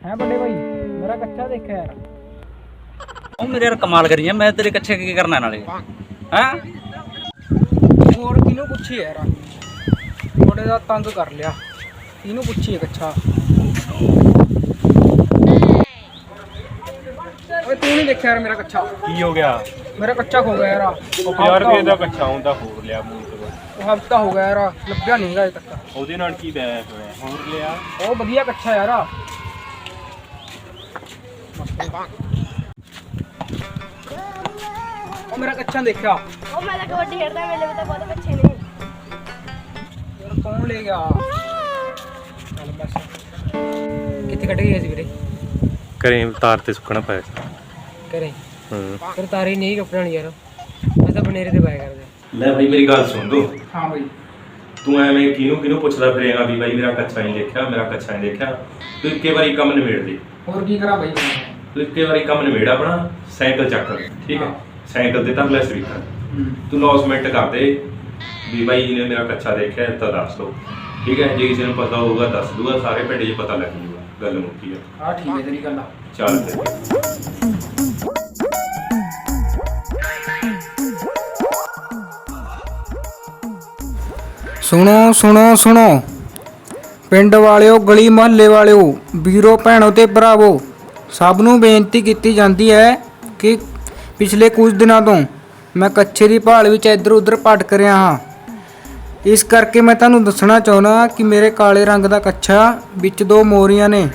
ਹੈ ਵੱਡੇ ਭਾਈ ਮੇਰਾ ਕੱਚਾ ਦੇਖਿਆ ਯਾਰ। ਉਹ ਮੇਰੇ ਯਾਰ ਕਮਾਲ ਕਰੀ ਜਾਂ ਮੈਂ ਤੇਰੇ ਕੱਛੇ ਕੀ ਕਰਨਾ ਨਾਲੇ? ਹੈਂ। ਹੋਰ ਕਿਹਨੂੰ ਪੁੱਛੀ ਯਾਰ? ਥੋੜੇ ਦਾ ਤੰਗ ਕਰ ਲਿਆ। ਇਹਨੂੰ ਪੁੱਛੀ ਕੱਚਾ? ਓਏ ਤੂੰ ਨਹੀਂ ਦੇਖਿਆ ਯਾਰ ਮੇਰਾ ਕੱਚਾ? ਕੀ ਹੋ ਗਿਆ? ਮੇਰਾ ਕੱਚਾ ਖੋ ਗਿਆ ਯਾਰ। ਉਹ 50 ਰੁਪਏ ਦਾ ਕੱਚਾ ਹੁੰਦਾ ਹੋਰ ਲਿਆ ਮੂੰਹ ਤੋਂ। ਉਹ ਹਫਤਾ ਹੋ ਗਿਆ ਯਾਰ ਲੱਭਿਆ ਨਹੀਂ ਹੈਗਾ ਅਜੇ ਤੱਕ। ਉਹਦੇ ਨਾਲ ਕੀ ਬੈ ਹੋਇਆ ਹੋਰ ਲਿਆ? ਉਹ ਵਧੀਆ ਕੱਚਾ ਯਾਰ। ਉਹ ਮੇਰਾ ਕੱਚਾ ਦੇਖਿਆ। ਉਹ ਮੈਂ ਤਾਂ ਕਬੱਡੀ ਖੇਡਦਾ ਮੇਰੇ ਵੀ ਤਾਂ ਬਹੁਤ ਬੱਚੇ ਨੇ। ਯਾਰ ਕੌਣ ਲੈ ਗਿਆ? ਚੱਲ ਬਸ। ਕਿੱਥੇ ਕੱਢ ਗਈ ਸੀ ਵੀਰੇ? ਕਰੇ ਤਾਰ ਤੇ ਸੁੱਕਣਾ ਪਿਆ ਸੀ। ਘਰੇ? ਹੂੰ। ਫਿਰ ਤਾਰੀ ਨਹੀਂ ਕੱਪੜਾ ਨਹੀਂ ਯਾਰ। ਮੈਂ ਤਾਂ ਬਨੇਰੇ ਤੇ ਪਾਇਆ ਕਰਦਾ। ਲੈ ਭਾਈ ਮੇਰੀ ਗੱਲ ਸੁਣ ਦੋ। ਹਾਂ ਬਈ। ਤੂੰ ਐਵੇਂ ਕਿਹਨੂੰ ਕਿਹਨੂੰ ਪੁੱਛਦਾ ਫਿਰੇਗਾ ਵੀ ਭਾਈ ਮੇਰਾ ਕੱਚਾ ਨਹੀਂ ਦੇਖਿਆ ਮੇਰਾ ਕੱਚਾ ਨਹੀਂ ਦੇਖਿਆ। ਤੂੰ ਇੱਕੇ ਵਾਰੀ ਕੰਮ ਨਿਬੇੜ ਦੇ ਹੋਰ ਕੀ ਕਰਾਂ ਬਈ? ਤੂੰ ਇੱਕੇ ਵਾਰੀ ਕੰਮ ਨਿਬੇੜ ਆਪਣਾ ਸਾਈਕਲ ਚੱਕ ਠੀਕ ਹੈ? ਹਾਂ। ਸਾਈਕਲ ਤੇ ਤਾਂ ਲੈ ਸਵੀਕਰ ਤੂੰ ਲੌਸਮੈਂਟ ਕਰ ਦੇ ਵੀ ਭਾਈ ਇਹਨੇ ਮੇਰਾ ਕੱਚਾ ਦੇਖਿਆ ਹੈ ਤਾਂ ਦੱਸ ਦੋ। ਠੀਕ ਹੈ? ਜੇ ਕਿਸੇ ਨੂੰ ਪਤਾ ਹੋਊਗਾ ਦੱਸ ਦੂਗਾ ਸਾਰੇ ਪਿੰਡ 'ਚ ਪਤਾ ਲੱਗ ਜੂਗਾ ਗੱਲ ਮੁੱਕੀ ਹੈ ਹਾਂ ਠੀਕ ਹੈ ਤੇਰੀ ਗੱਲ ਆ। ਚੱਲ ਫਿਰ। ਸੁਣੋ ਸੁਣੋ ਸੁਣੋ। ਪਿੰਡ ਵਾਲਿਓ, ਗਲੀ ਮੁਹੱਲੇ ਵਾਲਿਓ, ਵੀਰੋ, ਭੈਣੋ ਤੇ ਭਰਾਵੋ, ਸਭ ਨੂੰ ਬੇਨਤੀ ਕੀਤੀ ਜਾਂਦੀ ਹੈ ਕਿ ਪਿਛਲੇ ਕੁਝ ਦਿਨਾਂ ਤੋਂ ਮੈਂ ਕੱਛੇ ਦੀ ਭਾਲ ਵਿੱਚ ਇੱਧਰ ਉੱਧਰ ਭਟਕ ਰਿਹਾ ਹਾਂ। ਇਸ ਕਰਕੇ ਮੈਂ ਤੁਹਾਨੂੰ ਦੱਸਣਾ ਚਾਹੁੰਦਾ ਕਿ ਮੇਰੇ ਕਾਲੇ ਰੰਗ ਦਾ ਕੱਛਾ ਵਿੱਚ ਦੋ ਮੋਰੀਆਂ ਨੇ।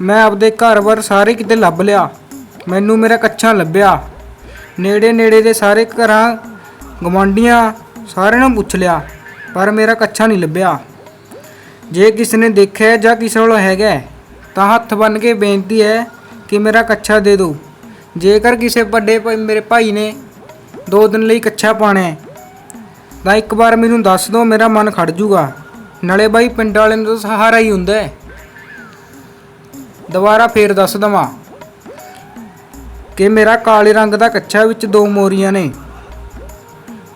ਮੈਂ ਆਪਦੇ ਘਰ-ਬਾਰ ਸਾਰੇ ਕਿਤੇ ਲੱਭ ਲਿਆ। ਮੈਨੂੰ ਮੇਰਾ ਕੱਛਾ ਲੱਭਿਆ। ਨੇੜੇ ਨੇੜੇ ਦੇ ਸਾਰੇ ਘਰਾਂ ਗਵਾਂਡੀਆਂ ਸਾਰਿਆਂ ਨੂੰ ਪੁੱਛ ਲਿਆ। ਪਰ ਮੇਰਾ ਕੱਛਾ ਨਹੀਂ ਲੱਭਿਆ। ਜੇ ਕਿਸੇ ਨੇ ਦੇਖਿਆ ਜਾਂ ਕਿਸੇ ਕੋਲ ਹੈਗਾ, ਤਾਂ ਹੱਥ ਬੰਨ ਕੇ ਬੇਨਤੀ ਹੈ ਕਿ ਮੇਰਾ ਕੱਛਾ ਦੇ ਦਿਓ। ਜੇਕਰ ਕਿਸੇ ਵੱਡੇ ਮੇਰੇ ਭਾਈ ਨੇ ਦੋ ਦਿਨ ਲਈ ਕੱਛਾ ਪਾਣਾ ਹੈ, ਤਾਂ ਇੱਕ ਵਾਰ ਮੈਨੂੰ ਦੱਸ ਦਿਓ, ਮੇਰਾ ਮਨ ਖੜ ਜੂਗਾ। ਨਾਲੇ ਬਾਈ, ਪਿੰਡ ਵਾਲੇ ਨੂੰ ਤਾਂ ਸਹਾਰਾ ਹੀ ਹੁੰਦਾ ਹੈ। ਦੁਬਾਰਾ ਫੇਰ ਦੱਸ ਦਵਾਂ ਕਿ ਮੇਰਾ ਕਾਲੇ ਰੰਗ ਦਾ ਕੱਛਾ ਵਿੱਚ ਦੋ ਮੋਰੀਆਂ ਨੇ।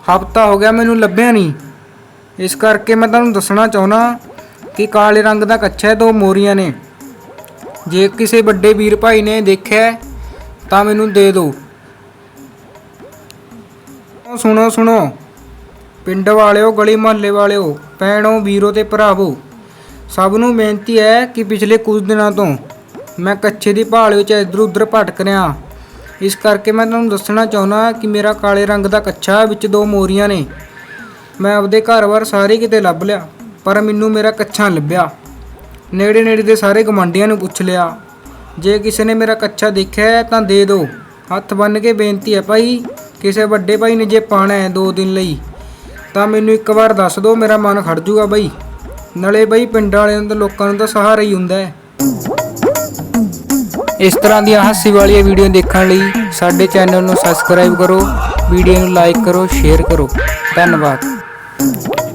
ਹਫਤਾ ਹੋ ਗਿਆ, ਮੈਨੂੰ ਲੱਭਿਆ ਨਹੀਂ। ਇਸ ਕਰਕੇ ਮੈਂ ਤੁਹਾਨੂੰ ਦੱਸਣਾ ਚਾਹੁੰਦਾ ਕਿ ਕਾਲੇ ਰੰਗ ਦਾ ਕੱਛਾ ਦੋ ਮੋਰੀਆਂ ਨੇ। ਜੇ ਕਿਸੇ ਵੱਡੇ ਵੀਰ ਭਾਈ ਨੇ ਦੇਖਿਆ ਤਾਂ ਮੈਨੂੰ ਦੇ ਦਿਓ। ਸੁਣੋ ਸੁਣੋ। ਪਿੰਡ ਵਾਲਿਓ, ਗਲੀ ਮੁਹੱਲੇ ਵਾਲਿਓ, ਭੈਣੋ, ਵੀਰੋ ਤੇ ਭਰਾਵੋ, ਸਭ ਨੂੰ ਬੇਨਤੀ ਹੈ ਕਿ ਪਿਛਲੇ ਕੁਝ ਦਿਨਾਂ ਤੋਂ ਮੈਂ ਕੱਛੇ ਦੀ ਭਾਲ ਵਿੱਚ ਇੱਧਰ ਉੱਧਰ ਭਟਕ ਰਿਹਾ। ਇਸ ਕਰਕੇ ਮੈਂ ਤੁਹਾਨੂੰ ਦੱਸਣਾ ਚਾਹੁੰਦਾ ਕਿ ਮੇਰਾ ਕਾਲੇ ਰੰਗ ਦਾ ਕੱਛਾ ਵਿੱਚ ਦੋ ਮੋਰੀਆਂ ਨੇ। ਮੈਂ ਆਪਦੇ ਘਰ-ਬਾਰ ਸਾਰੇ ਕਿਤੇ ਲੱਭ ਲਿਆ, ਪਰ ਮੈਨੂੰ ਮੇਰਾ ਕੱਛਾ ਲੱਭਿਆ। ਨੇੜੇ ਨੇੜੇ ਦੇ ਸਾਰੇ ਗਮੰਡੀਆਂ ਨੂੰ ਪੁੱਛ ਲਿਆ। ਜੇ ਕਿਸੇ ਨੇ ਮੇਰਾ ਕੱਛਾ ਦੇਖਿਆ ਹੈ ਤਾਂ ਦੇ ਦਿਓ। ਹੱਥ ਬੰਨ ਕੇ ਬੇਨਤੀ ਹੈ ਭਾਈ, ਕਿਸੇ ਵੱਡੇ ਭਾਈ ਨੇ ਜੇ ਪਾਣਾ ਹੈ ਦੋ ਦਿਨ ਲਈ, ਤਾਂ ਮੈਨੂੰ ਇੱਕ ਵਾਰ ਦੱਸ ਦਿਓ, ਮੇਰਾ ਮਨ ਖੜ ਜੂਗਾ ਬਈ ਨਾਲੇ ਬਈ ਪਿੰਡ ਵਾਲਿਆਂ ਦੇ, ਲੋਕਾਂ ਨੂੰ ਤਾਂ ਸਹਾਰਾ ਹੀ ਹੁੰਦਾ ਹੈ। ਇਸ ਤਰ੍ਹਾਂ ਦੀਆਂ ਹਾਸੀ ਵਾਲੀਆਂ ਵੀਡੀਓ ਦੇਖਣ ਲਈ ਸਾਡੇ ਚੈਨਲ ਨੂੰ ਸਬਸਕ੍ਰਾਈਬ ਕਰੋ, ਵੀਡੀਓ ਨੂੰ ਲਾਈਕ ਕਰੋ ਸ਼ੇਅਰ ਕਰੋ। ਧੰਨਵਾਦ। Ooh.